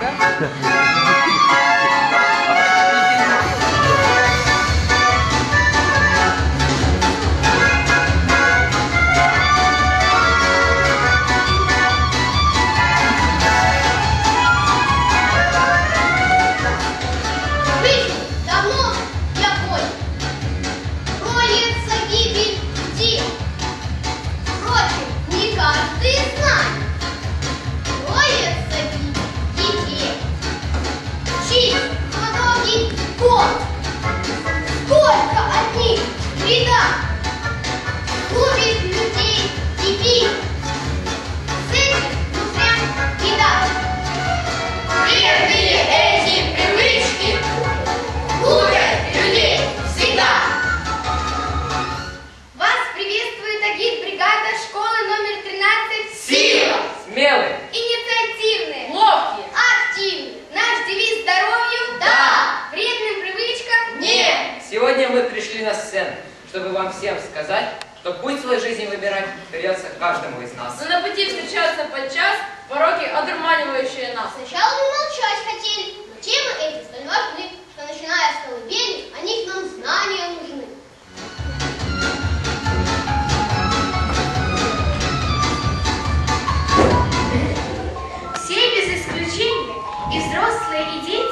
Yeah. мы пришли на сцену, чтобы вам всем сказать, что путь своей жизни выбирать придется каждому из нас. Но на пути встречаются подчас пороки, одурманивающие нас. Сначала мы молчать хотели, но темы эти столь важны, что начиная с колыбели, о них нам знания нужны. Все без исключения, и взрослые, и дети,